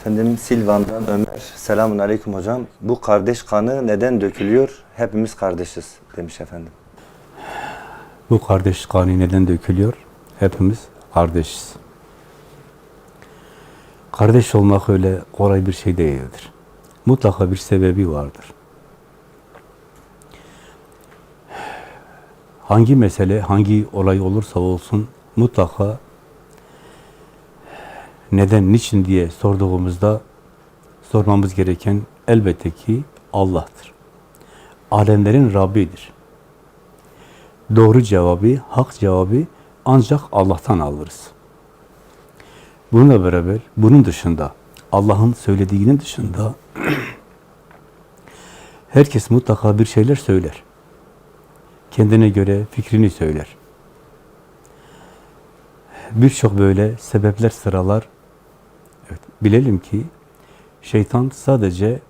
Efendim Silvan'dan Ömer. Selamun Aleyküm hocam. Bu kardeş kanı neden dökülüyor? Hepimiz kardeşiz demiş efendim. Bu kardeş kanı neden dökülüyor? Hepimiz kardeşiz. Kardeş olmak öyle kolay bir şey değildir. Mutlaka bir sebebi vardır. Hangi mesele, hangi olay olursa olsun mutlaka neden, niçin diye sorduğumuzda sormamız gereken elbette ki Allah'tır. Alemlerin Rabbidir. Doğru cevabı, hak cevabı ancak Allah'tan alırız. Bununla beraber, bunun dışında, Allah'ın söylediğinin dışında herkes mutlaka bir şeyler söyler. Kendine göre fikrini söyler. Birçok böyle sebepler sıralar. Bilelim ki şeytan sadece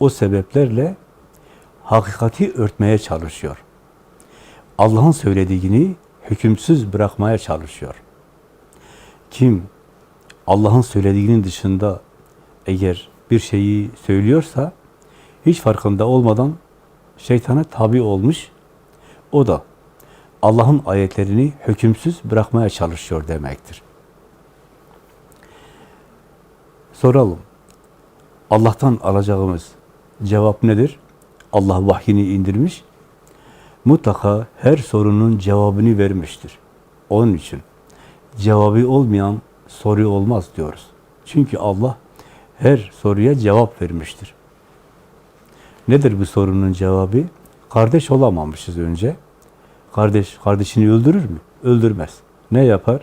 o sebeplerle hakikati örtmeye çalışıyor. Allah'ın söylediğini hükümsüz bırakmaya çalışıyor. Kim Allah'ın söylediğinin dışında eğer bir şeyi söylüyorsa hiç farkında olmadan şeytana tabi olmuş. O da Allah'ın ayetlerini hükümsüz bırakmaya çalışıyor demektir. Soralım. Allah'tan alacağımız cevap nedir? Allah vahyini indirmiş. Mutlaka her sorunun cevabını vermiştir. Onun için cevabı olmayan soru olmaz diyoruz. Çünkü Allah her soruya cevap vermiştir. Nedir bu sorunun cevabı? Kardeş olamamışız önce. Kardeş, kardeşini öldürür mü? Öldürmez. Ne yapar?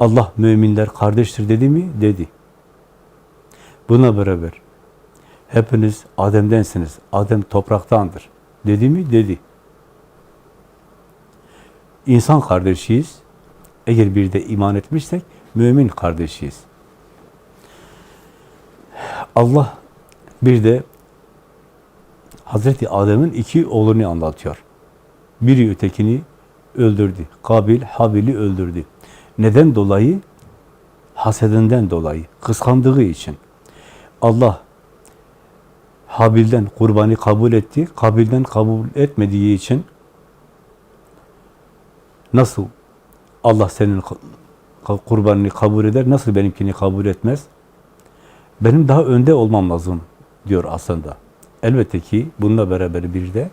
Allah müminler kardeştir dedi mi? Dedi. Buna beraber hepiniz Adem'densiniz. Adem topraktandır. Dedi mi? Dedi. İnsan kardeşiyiz. Eğer bir de iman etmişsek mümin kardeşiyiz. Allah bir de Hazreti Adem'in iki oğlunu anlatıyor. Biri ötekini öldürdü. Kabil, Habil'i öldürdü. Neden dolayı? Hasedinden dolayı, kıskandığı için. Allah Habil'den kurbanı kabul etti, Kabil'den kabul etmediği için nasıl Allah senin kurbanını kabul eder, nasıl benimkini kabul etmez? Benim daha önde olmam lazım diyor aslında. Elbette ki bununla beraber bir de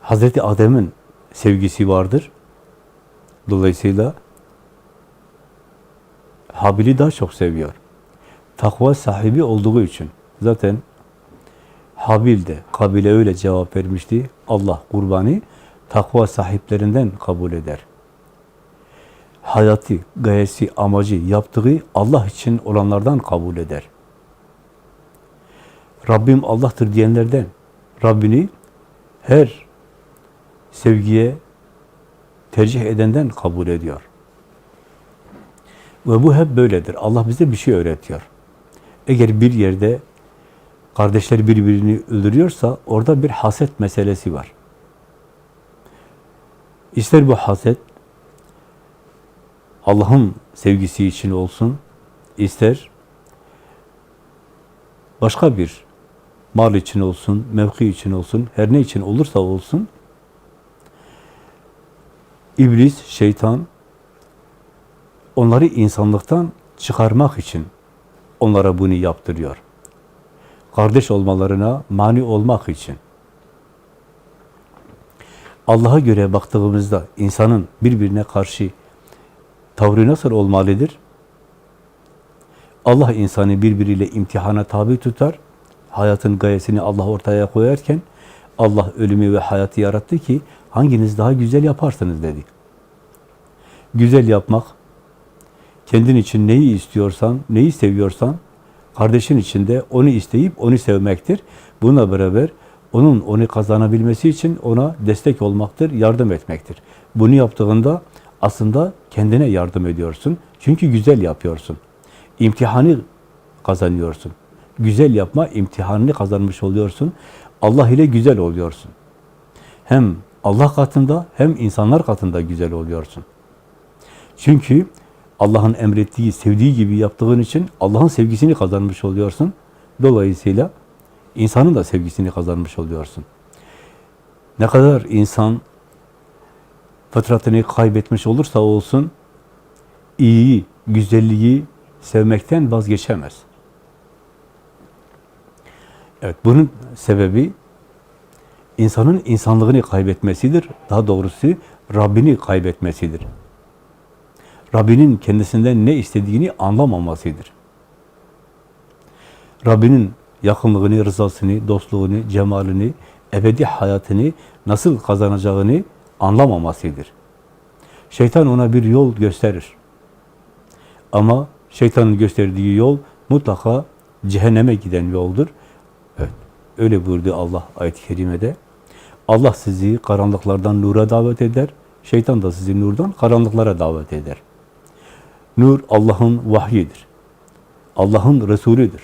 Hazreti Adem'in sevgisi vardır. Dolayısıyla Habil'i daha çok seviyor. Takva sahibi olduğu için. Zaten Habil de Kabil'e öyle cevap vermişti. Allah kurbanı takva sahiplerinden kabul eder. Hayatı, gayesi, amacı, yaptığı Allah için olanlardan kabul eder. Rabbim Allah'tır diyenlerden, Rabbini her sevgiye tercih edenden kabul ediyor. Ve bu hep böyledir. Allah bize bir şey öğretiyor. Eğer bir yerde kardeşler birbirini öldürüyorsa orada bir haset meselesi var. İster bu haset Allah'ın sevgisi için olsun, ister başka bir mal için olsun, mevki için olsun, her ne için olursa olsun, iblis, şeytan onları insanlıktan çıkarmak için onlara bunu yaptırıyor. Kardeş olmalarına mani olmak için. Allah'a göre baktığımızda insanın birbirine karşı tavrı nasıl olmalıdır? Allah insanı birbiriyle imtihana tabi tutar. Hayatın gayesini Allah ortaya koyarken Allah ölümü ve hayatı yarattı ki hanginiz daha güzel yaparsınız dedi. Güzel yapmak, kendin için neyi istiyorsan, neyi seviyorsan, kardeşin için de onu isteyip onu sevmektir. Buna beraber onun onu kazanabilmesi için ona destek olmaktır, yardım etmektir. Bunu yaptığında aslında kendine yardım ediyorsun. Çünkü güzel yapıyorsun. İmtihanı kazanıyorsun. Güzel yapma imtihanını kazanmış oluyorsun. Allah ile güzel oluyorsun. Hem Allah katında hem insanlar katında güzel oluyorsun. Çünkü Allah'ın emrettiği, sevdiği gibi yaptığın için Allah'ın sevgisini kazanmış oluyorsun. Dolayısıyla insanın da sevgisini kazanmış oluyorsun. Ne kadar insan fıtratını kaybetmiş olursa olsun iyiyi, güzelliği sevmekten vazgeçemez. Evet, bunun sebebi insanın insanlığını kaybetmesidir. Daha doğrusu Rabbini kaybetmesidir. Rabbinin kendisinden ne istediğini anlamamasıdır. Rabbinin yakınlığını, rızasını, dostluğunu, cemalini, ebedi hayatını nasıl kazanacağını anlamamasıdır. Şeytan ona bir yol gösterir. Ama şeytanın gösterdiği yol mutlaka cehenneme giden yoldur. Evet, öyle buyurdu Allah ayet-i kerimede. Allah sizi karanlıklardan nura davet eder. Şeytan da sizi nurdan karanlıklara davet eder. Nur Allah'ın vahyidir. Allah'ın Resulüdür.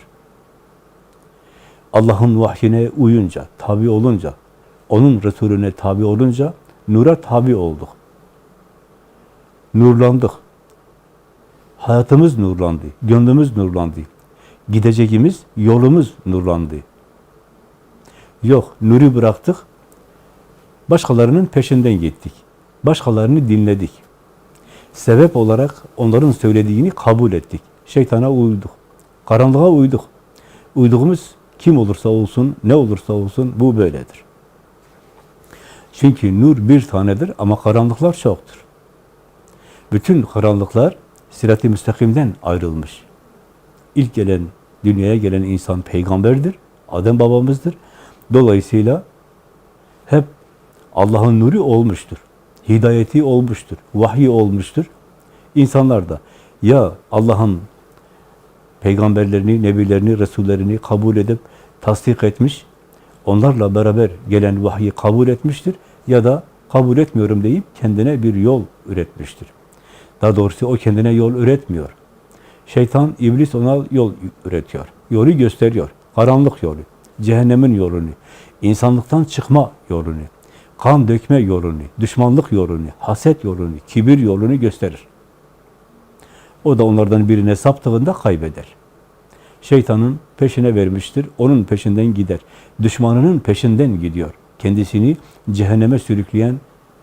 Allah'ın vahyine uyunca, tabi olunca, onun Resulüne tabi olunca nura tabi olduk. Nurlandık. Hayatımız nurlandı, gönlümüz nurlandı. Gideceğimiz yolumuz nurlandı. Yok, nuru bıraktık, başkalarının peşinden gittik. Başkalarını dinledik. Sebep olarak onların söylediğini kabul ettik. Şeytana uyduk. Karanlığa uyduk. Uyduğumuz kim olursa olsun, ne olursa olsun bu böyledir. Çünkü nur bir tanedir ama karanlıklar çoktur. Bütün karanlıklar sirat-i müstakimden ayrılmış. İlk gelen, dünyaya gelen insan peygamberdir. Adem babamızdır. Dolayısıyla hep Allah'ın nuru olmuştur. Hidayeti olmuştur. Vahyi olmuştur. İnsanlar da ya Allah'ın peygamberlerini, nebilerini, resullerini kabul edip tasdik etmiş, onlarla beraber gelen vahyi kabul etmiştir ya da kabul etmiyorum deyip kendine bir yol üretmiştir. Daha doğrusu o kendine yol üretmiyor. Şeytan, iblis ona yol üretiyor. Yolu gösteriyor. Karanlık yolu, cehennemin yolunu, insanlıktan çıkma yolunu, kan dökme yolunu, düşmanlık yolunu, haset yolunu, kibir yolunu gösterir. O da onlardan birine saptığında kaybeder. Şeytanın peşine vermiştir, onun peşinden gider. Düşmanının peşinden gidiyor. Kendisini cehenneme sürükleyen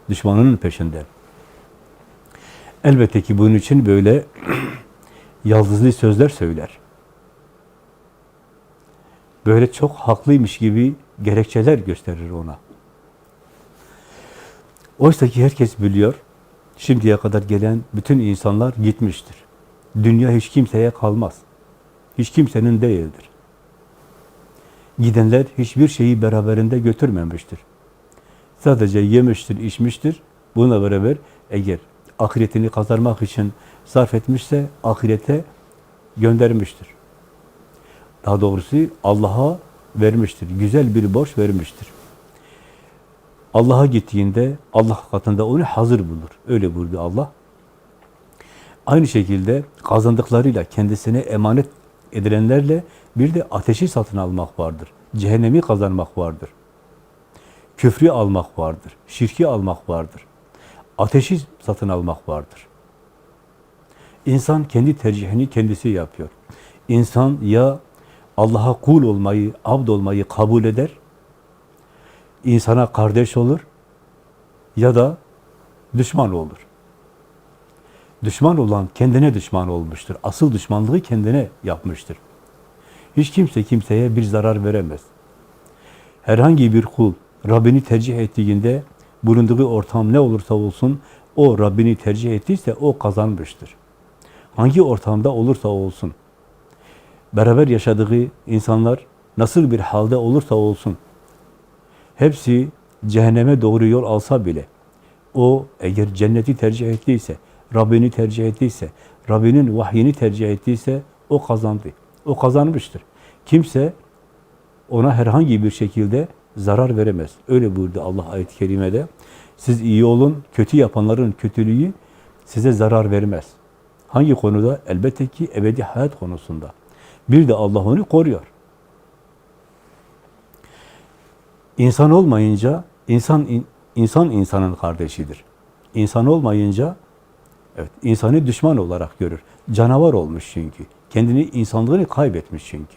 düşmanının peşinden. Elbette ki bunun için böyle yaldızlı sözler söyler. Böyle çok haklıymış gibi gerekçeler gösterir ona. Oysa ki herkes biliyor, şimdiye kadar gelen bütün insanlar gitmiştir. Dünya hiç kimseye kalmaz. Hiç kimsenin değildir. Gidenler hiçbir şeyi beraberinde götürmemiştir. Sadece yemiştir, içmiştir. Buna beraber eğer ahiretini kazanmak için sarf etmişse ahirete göndermiştir. Daha doğrusu Allah'a vermiştir. Güzel bir borç vermiştir. Allah'a gittiğinde Allah katında onu hazır bulur. Öyle buyurdu Allah. Aynı şekilde kazandıklarıyla kendisine emanet edilenlerle bir de ateşi satın almak vardır. Cehennemi kazanmak vardır. Küfrü almak vardır. Şirki almak vardır. Ateşi satın almak vardır. İnsan kendi tercihini kendisi yapıyor. İnsan ya Allah'a kul olmayı, abd olmayı kabul eder, insana kardeş olur ya da düşman olur. Düşman olan kendine düşman olmuştur. Asıl düşmanlığı kendine yapmıştır. Hiç kimse kimseye bir zarar veremez. Herhangi bir kul Rabbini tercih ettiğinde bulunduğu ortam ne olursa olsun o Rabbini tercih ettiyse o kazanmıştır. Hangi ortamda olursa olsun beraber yaşadığı insanlar nasıl bir halde olursa olsun hepsi cehenneme doğru yol alsa bile o eğer cenneti tercih ettiyse, Rabbini tercih ettiyse, Rabbinin vahyini tercih ettiyse o kazandı. O kazanmıştır. Kimse ona herhangi bir şekilde zarar veremez. Öyle buyurdu Allah ayet-i kerimede. Siz iyi olun, kötü yapanların kötülüğü size zarar vermez. Hangi konuda? Elbette ki ebedi hayat konusunda. Bir de Allah onu koruyor. İnsan olmayınca insan insan insanın kardeşidir. İnsan olmayınca Evet, insanı düşman olarak görür. Canavar olmuş çünkü. Kendini, insanlığını kaybetmiş çünkü.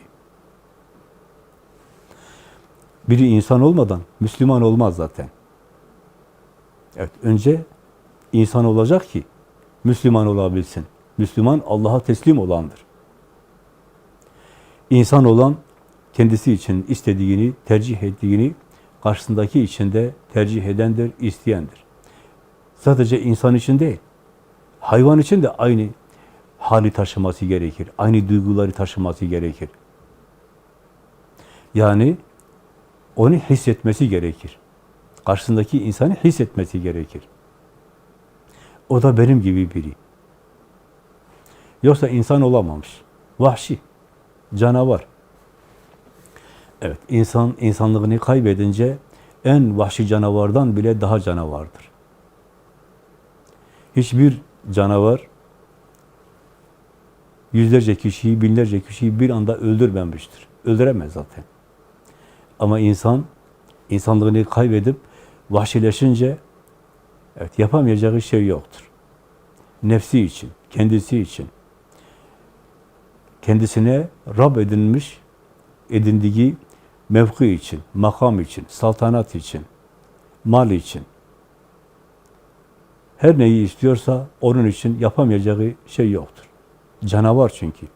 Biri insan olmadan Müslüman olmaz zaten. Evet, önce insan olacak ki Müslüman olabilsin. Müslüman Allah'a teslim olandır. İnsan olan kendisi için istediğini, tercih ettiğini karşısındaki için de tercih edendir, isteyendir. Sadece insan için değil, hayvan için de aynı hali taşıması gerekir. Aynı duyguları taşıması gerekir. Yani onu hissetmesi gerekir. Karşısındaki insanı hissetmesi gerekir. O da benim gibi biri. Yoksa insan olamamış. Vahşi, canavar. Evet, insan insanlığını kaybedince en vahşi canavardan bile daha canavardır. Hiçbir canavar yüzlerce kişiyi, binlerce kişiyi bir anda öldürmemiştir. Öldüremez zaten. Ama insan insanlığını kaybedip vahşileşince evet yapamayacağı şey yoktur. Nefsi için, kendisi için kendisine Rab edinmiş, edindiği mevki için, makam için, saltanat için, mal için, her neyi istiyorsa onun için yapamayacağı şey yoktur. Canavar çünkü.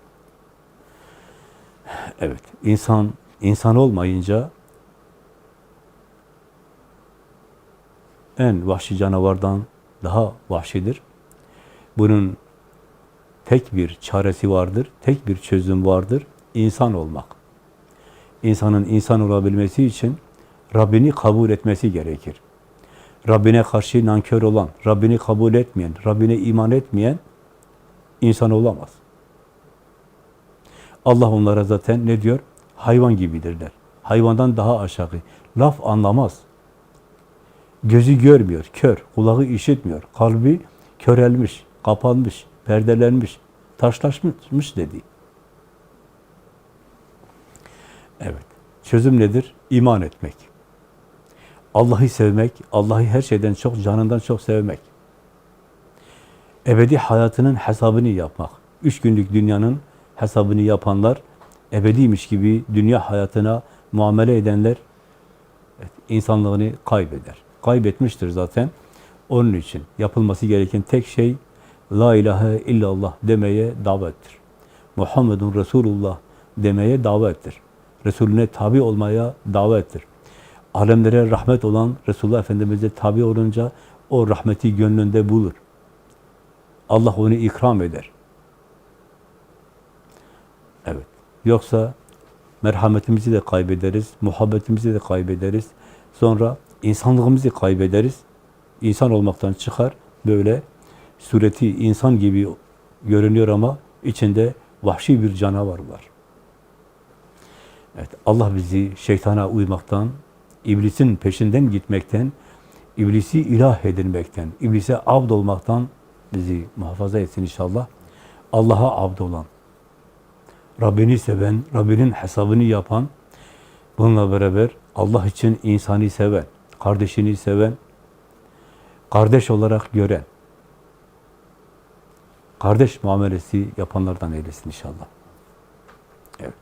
Evet, insan insan olmayınca en vahşi canavardan daha vahşidir. Bunun tek bir çaresi vardır, tek bir çözüm vardır. İnsan olmak. İnsanın insan olabilmesi için Rabbini kabul etmesi gerekir. Rabbine karşı nankör olan, Rabbini kabul etmeyen, Rabbine iman etmeyen insan olamaz. Allah onlara zaten ne diyor? Hayvan gibidirler. Hayvandan daha aşağı. Laf anlamaz. Gözü görmüyor, kör. Kulağı işitmiyor. Kalbi körelmiş, kapanmış, perdelenmiş, taşlaşmış dedi. Evet. Çözüm nedir? İman etmek. Allah'ı sevmek, Allah'ı her şeyden çok, canından çok sevmek. Ebedi hayatının hesabını yapmak. Üç günlük dünyanın hesabını yapanlar, ebediymiş gibi dünya hayatına muamele edenler, insanlığını kaybeder. Kaybetmiştir zaten. Onun için yapılması gereken tek şey, La ilahe illallah demeye davettir. Muhammedun Resulullah demeye davettir. Resulüne tabi olmaya davettir. Alemlere rahmet olan Resulullah Efendimiz'e tabi olunca o rahmeti gönlünde bulur. Allah onu ikram eder. Evet. Yoksa merhametimizi de kaybederiz, muhabbetimizi de kaybederiz. Sonra insanlığımızı kaybederiz. İnsan olmaktan çıkar. Böyle sureti insan gibi görünüyor ama içinde vahşi bir canavar var. Evet, Allah bizi şeytana uymaktan, iblisin peşinden gitmekten, iblisi ilah edinmekten, iblise abd olmaktan bizi muhafaza etsin inşallah. Allah'a abd olan, Rabbini seven, Rabbinin hesabını yapan, bununla beraber Allah için insanı seven, kardeşini seven, kardeş olarak gören, kardeş muamelesi yapanlardan eylesin inşallah. Evet.